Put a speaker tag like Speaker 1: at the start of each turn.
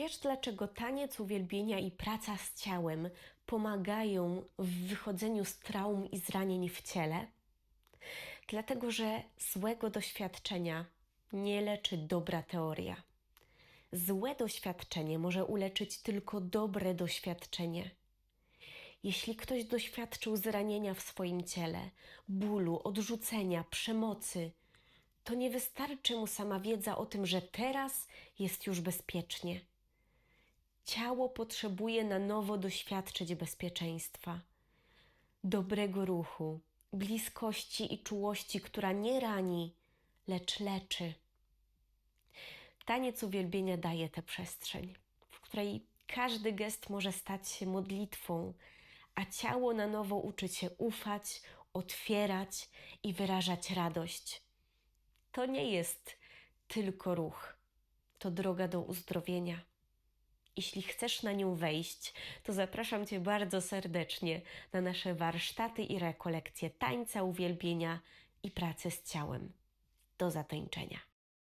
Speaker 1: Wiesz, dlaczego taniec uwielbienia i praca z ciałem pomagają w wychodzeniu z traum i zranień w ciele? Dlatego, że złego doświadczenia nie leczy dobra teoria. Złe doświadczenie może uleczyć tylko dobre doświadczenie. Jeśli ktoś doświadczył zranienia w swoim ciele, bólu, odrzucenia, przemocy, to nie wystarczy mu sama wiedza o tym, że teraz jest już bezpiecznie. Ciało potrzebuje na nowo doświadczyć bezpieczeństwa, dobrego ruchu, bliskości i czułości, która nie rani, lecz leczy. Taniec uwielbienia daje tę przestrzeń, w której każdy gest może stać się modlitwą, a ciało na nowo uczy się ufać, otwierać i wyrażać radość. To nie jest tylko ruch, to droga do uzdrowienia. Jeśli chcesz na nią wejść, to zapraszam Cię bardzo serdecznie na nasze warsztaty i rekolekcje tańca, uwielbienia i pracy z ciałem. Do zatańczenia.